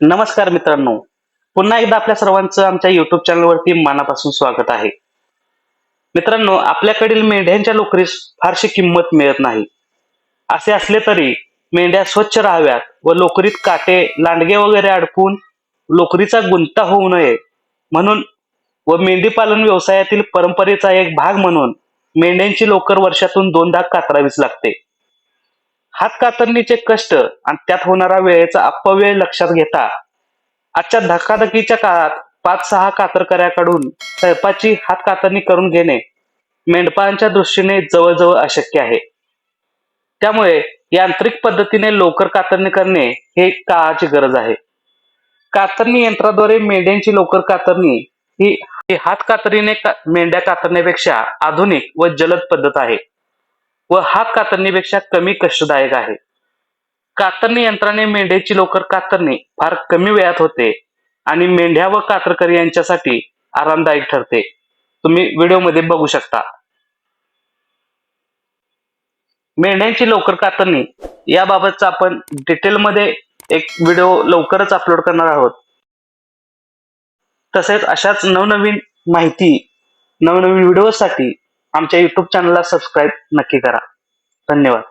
नमस्कार मित्रांनो. पुन्हा एकदा आपल्या सर्वांचं आमच्या युट्यूब चॅनलवरती मनापासून स्वागत आहे. मित्रांनो आपल्याकडील मेंढ्यांच्या लोकरीस फारशी किंमत मिळत नाही. असे असले तरी मेंढ्या स्वच्छ राहाव्यात व लोकरीत काटे लांडगे वगैरे अडकून लोकरीचा गुंता होऊ नये म्हणून व मेंढीपालन व्यवसायातील परंपरेचा एक भाग म्हणून मेंढ्यांची लोकर वर्षातून दोनदा कातरावीच लागते. हात कातरणीचे कष्ट आणि त्यात होणारा वेळेचा अपव्यय लक्षात घेता? आजच्या धकाधकीच्या काळात पाच सहा कातरकऱ्याकडून सैपाची हात कातरणी करून घेणे मेंढपाळांच्या दृष्टीने जवळजवळ अशक्य आहे. त्यामुळे यांत्रिक पद्धतीने लोकर कातरणी करणे हे काळाची गरज आहे. कातरणी यंत्राद्वारे मेंढ्यांची लोकर कातरणी ही ही हात कातरीने का- मेंढ्या कातरण्यापेक्षा आधुनिक व जलद पद्धत आहे. व हात कातरणीपेक्षा कमी कष्टदायक आहे. कातरणी यंत्राने मेंढ्याची लोकर कातरणे फार कमी वेळात होते आणि मेंढ्या व कातरकरी यांच्यासाठी आरामदायक ठरते. तुम्ही व्हिडिओमध्ये बघू शकता. मेंढ्यांची लोकर कातरणी याबाबतचा आपण डिटेलमध्ये एक व्हिडिओ लवकरच अपलोड करणार आहोत. तसेच अशाच नवनवीन माहिती नवनवीन व्हिडिओसाठी आमच्या युट्यूब चॅनलला सबस्क्राईब नक्की करा. धन्यवाद.